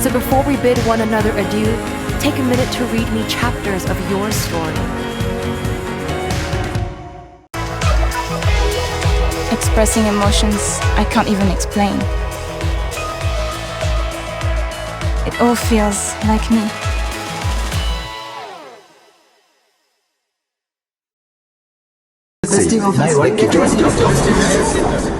So before we bid one another adieu, take a minute to read me chapters of your story. expressing emotions I can't even explain. It all feels like me.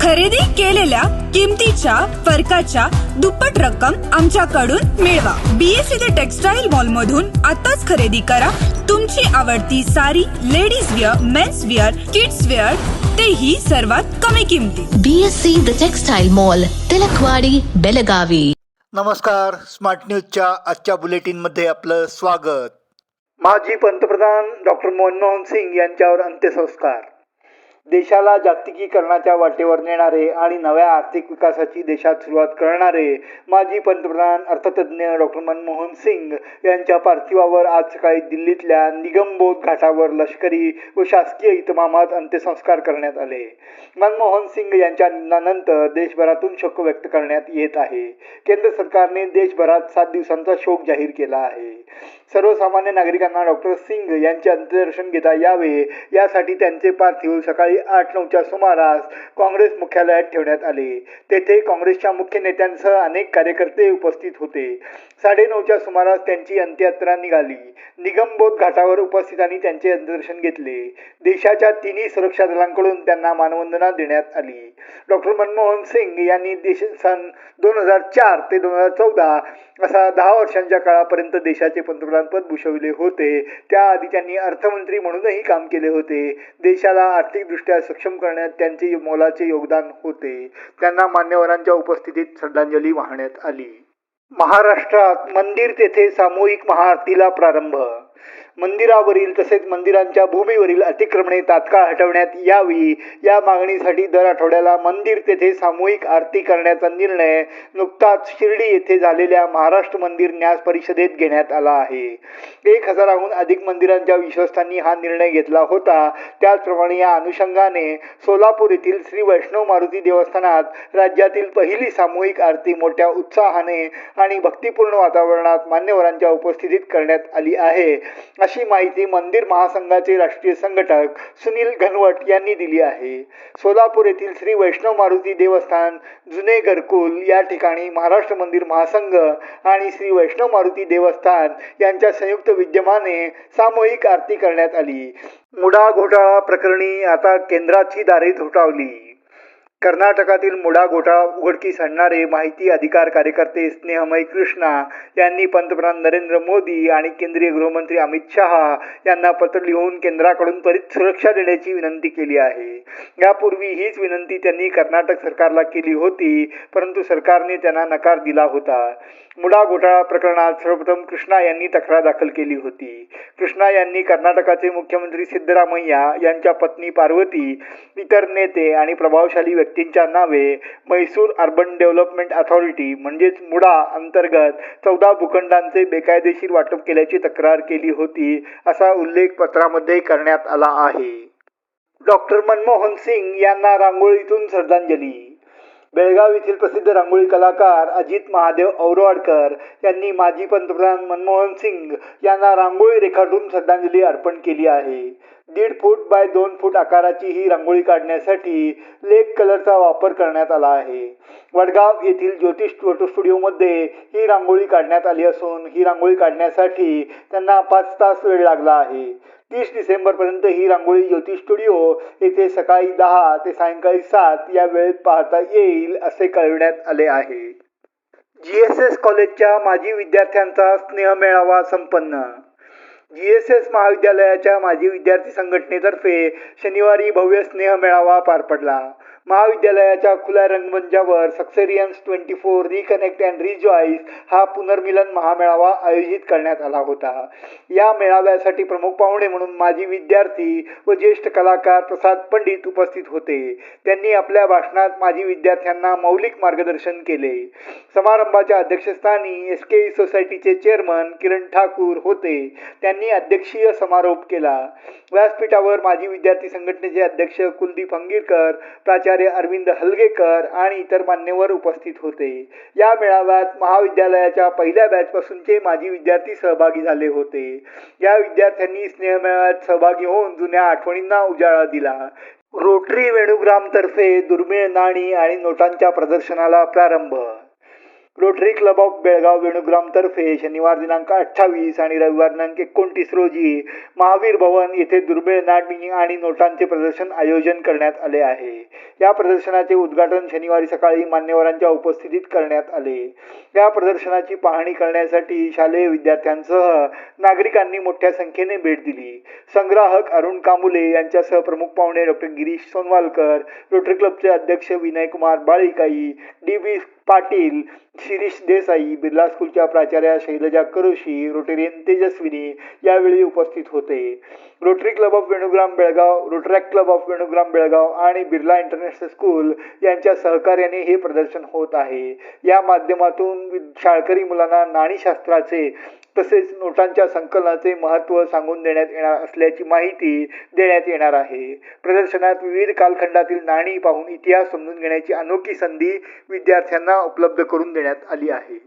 खरेदी केलेल्या किमतीच्या फरकाच्या दुप्पट रक्कम आमच्याकडून मिळवा. BSc ते textile mall मधून आताच खरेदी करा. तुमची आवडती sari ladies wear men's wear kids wear तेही सर्वात कमी किमतीत BSc the textile mall Tilakwadi Belagavi नमस्कार. स्मार्ट न्यूजच्या आजच्या बुलेटिनमध्ये आपलं स्वागत. माजी पंतप्रधान डॉक्टर मनमोहन सिंग यांच्यावर अंत्यसंस्कार. देशाला जागतिकीकरणाच्या वाटेवर नेणारे आणि नव्या आर्थिक विकासाची देशात सुरुवात करणारे माजी पंतप्रधान अर्थतज्ज्ञ डॉक्टर मनमोहन सिंग यांच्या पार्थिवावर आज सकाळी दिल्लीतल्या निगमबोध घाटावर लष्करी व शासकीय इतमामात अंत्यसंस्कार करण्यात आले. मनमोहन सिंग यांच्या निधनानंतर देशभरातून शोक व्यक्त करण्यात येत आहे. केंद्र सरकारने देशभरात सात दिवसांचा शोक जाहीर केला आहे. सर्वसामान्य नागरिकांना डॉक्टर सिंग यांचे अंत्यदर्शन घेता यावे. यासाठी त्यांचे पार्थिव सकाळी आठ नऊच्या सुमारास काँग्रेस मुख्यालयात ठेवण्यात आले. तेथे काँग्रेसच्या मुख्य नेत्यांसह अनेक कार्यकर्ते उपस्थित होते. साडेनऊच्या सुमारास त्यांची अंत्ययात्रा निघाली. निगमबोध घाटावर उपस्थितांनी त्यांचे अंत्यदर्शन घेतले. देशाच्या तिन्ही सुरक्षा दलांकडून त्यांना मानवंदना देण्यात आली. डॉक्टर मनमोहन सिंग यांनी देश सन दोन हजार चार ते दोन हजार चौदा असा दहा वर्षांच्या काळापर्यंत देशाचे पंतप्रधानपद भूषविले होते. त्याआधी त्यांनी अर्थमंत्री म्हणूनही काम केले होते. देशाला आर्थिकदृष्ट्या सक्षम करण्यात त्यांचे मोलाचे योगदान होते. त्यांना मान्यवरांच्या उपस्थितीत श्रद्धांजली वाहण्यात आली. महाराष्ट्रात मंदिर तेथे सामूहिक महाआरतीला प्रारंभ मंदिरावरील तसेच मंदिरांच्या भूमीवरील अतिक्रमणे तात्काळ हटवण्यात यावी. या मागणीसाठी दर आठवड्याला मंदिर तेथे सामूहिक आरती करण्याचा निर्णय नुकताच शिर्डी येथे झालेल्या महाराष्ट्र मंदिर न्यास परिषदेत घेण्यात आला आहे. एक हजाराहून अधिक मंदिरांच्या विश्वस्तांनी हा निर्णय घेतला होता. त्याचप्रमाणे या अनुषंगाने सोलापूर येथील श्री वैष्णव मारुती देवस्थानात राज्यातील पहिली सामूहिक आरती मोठ्या उत्साहाने आणि भक्तिपूर्ण वातावरणात मान्यवरांच्या उपस्थितीत करण्यात आली आहे. अशी माहिती मंदिर महासंघाचे राष्ट्रीय संघटक सुनील घनवट यांनी दिली आहे. सोलापूर येथील श्री वैष्णव मारुती देवस्थान जुने घरकुल या ठिकाणी महाराष्ट्र मंदिर महासंघ आणि श्री वैष्णव मारुती देवस्थान यांच्या संयुक्त विद्यमाने सामूहिक आरती करण्यात आली. मुडा घोटाळा प्रकरणी आता केंद्राची दारे धोटावली. कर्नाटकातील मुडा घोटाळा उघडकीस आणणारे माहिती अधिकार कार्यकर्ते स्नेहमय कृष्णा यांनी पंतप्रधान नरेंद्र मोदी आणि केंद्रीय गृहमंत्री अमित शहा यांना पत्र लिहून केंद्राकडून त्वरित सुरक्षा देण्याची विनंती केली आहे. यापूर्वी हीच विनंती त्यांनी कर्नाटक सरकारला केली होती परंतु सरकारने त्यांना नकार दिला होता. मुडा घोटाळा प्रकरणात सर्वप्रथम कृष्णा यांनी तक्रार दाखल केली होती. कृष्णा यांनी कर्नाटकाचे मुख्यमंत्री सिद्धरामय्या यांच्या पत्नी पार्वती इतर नेते आणि प्रभावशाली व्यक्ती व्यक्तींच्या नावे मैसूर अर्बन डेव्हलपमेंट अथॉरिटी म्हणजेच मुडा अंतर्गत चौदा भूखंडांचे बेकायदेशीर वाटप केल्याची तक्रार केली होती असा उल्लेख पत्रामध्ये करण्यात आला आहे. डॉक्टर मनमोहन सिंग यांना रांगोळीतून श्रद्धांजली. बेळगाव येथील प्रसिद्ध रांगोळी कलाकार अजित महादेव औरवाडकर यांनी माजी पंतप्रधान मनमोहन सिंग यांना रांगोळी रेखाटून श्रद्धांजली अर्पण केली आहे. दीड फूट बाय दोन फूट आकाराची ही रांगोळी काढण्यासाठी लेक कलरचा वापर करण्यात आला आहे. वडगाव येथील ज्योतिष फोटो स्टुडिओमध्ये ही रांगोळी काढण्यात आली असून ही रांगोळी काढण्यासाठी त्यांना पाच तास वेळ लागला आहे. तीस डिसेंबरपर्यंत ही रांगोळी ज्योतिष स्टुडिओ येथे सकाळी दहा ते सायंकाळी सात या वेळेत पाहता येईल असे कळविण्यात आले आहे. जी एस एस कॉलेजच्या माजी विद्यार्थ्यांचा स्नेह मेळावा संपन्न. जी एस एस महाविद्यालयाच्या माजी विद्यार्थी संघटनेतर्फे शनिवारी भव्य स्नेह मेळावा पार पडला. महाविद्यालयाच्या खुल्या रंगमंचावर सक्सेरियन्स twenty four reconnect and rejoice हा पुनर्मिलन महामेळावा आयोजित करण्यात आला होता. या मेळाव्यासाठी प्रमुख पाहुणे म्हणून माजी विद्यार्थी व ज्येष्ठ कलाकार प्रसाद पंडित उपस्थित होते. त्यांनी आपल्या भाषणात माजी विद्यार्थ्यांना मौलिक मार्गदर्शन केले. समारंभाच्या अध्यक्षस्थानी एस के सोसायटीचे चेअरमन किरण ठाकूर होते. त्यांनी अध्यक्षीय समारोप केला. व्यासपीठावर माजी विद्यार्थी संघटनेचे अध्यक्ष कुलदीप अंगीरकर प्राचार्य अरविंद हलगेकर आणि इतर मान्यवर उपस्थित होते. या मेळाव्यात महाविद्यालयाच्या पहिल्या बॅचपासूनचे माजी विद्यार्थी सहभागी झाले होते. या विद्यार्थ्यांनी स्नेहमेळाव्यात सहभागी होऊन जुन्या आठवणींना उजाळा दिला. रोटरी वेणुग्रामतर्फे दुर्मिळ नाणी आणि नोटांच्या प्रदर्शनाला प्रारंभ रोटरी क्लब ऑफ बेळगाव वेणुग्रामतर्फे शनिवार दिनांक अठ्ठावीस आणि रविवार दिनांक एकोणतीस रोजी महावीर भवन येथे दुर्मिळ नाणी आणि नोटांचे प्रदर्शन आयोजन करण्यात आले आहे. या प्रदर्शनाचे उद्घाटन शनिवारी सकाळी मान्यवरांच्या उपस्थितीत करण्यात आले. या प्रदर्शनाची पाहणी करण्यासाठी शालेय विद्यार्थ्यांसह नागरिकांनी मोठ्या संख्येने भेट दिली. संग्राहक अरुण कामुले यांच्यासह प्रमुख पाहुणे डॉक्टर गिरीश सोनवालकर रोटरी क्लबचे अध्यक्ष विनयकुमार बाळीकाई डी बी पाटील शिरीष देसाई बिर्ला स्कूलच्या प्राचार्या शैलजा करोशी रोटेरियन तेजस्विनी यावेळी उपस्थित होते. Rotary club of Venugram Belgaum Rotaract club of Venugram Belgaum आणि बिर्ला इंटरनॅशनल स्कूल यांच्या सहकार्याने हे प्रदर्शन होत आहे. या माध्यमातून शाळकरी मुलांना नाणीशास्त्राचे तसेच नोटांच्या संकलनाचे महत्त्व सांगून देण्यात येणार असल्याची माहिती देण्यात येणार आहे. प्रदर्शनात विविध कालखंडातील नाणी पाहून इतिहास समजून घेण्याची अनोखी संधी विद्यार्थ्यांना उपलब्ध करून देण्यात आली आहे.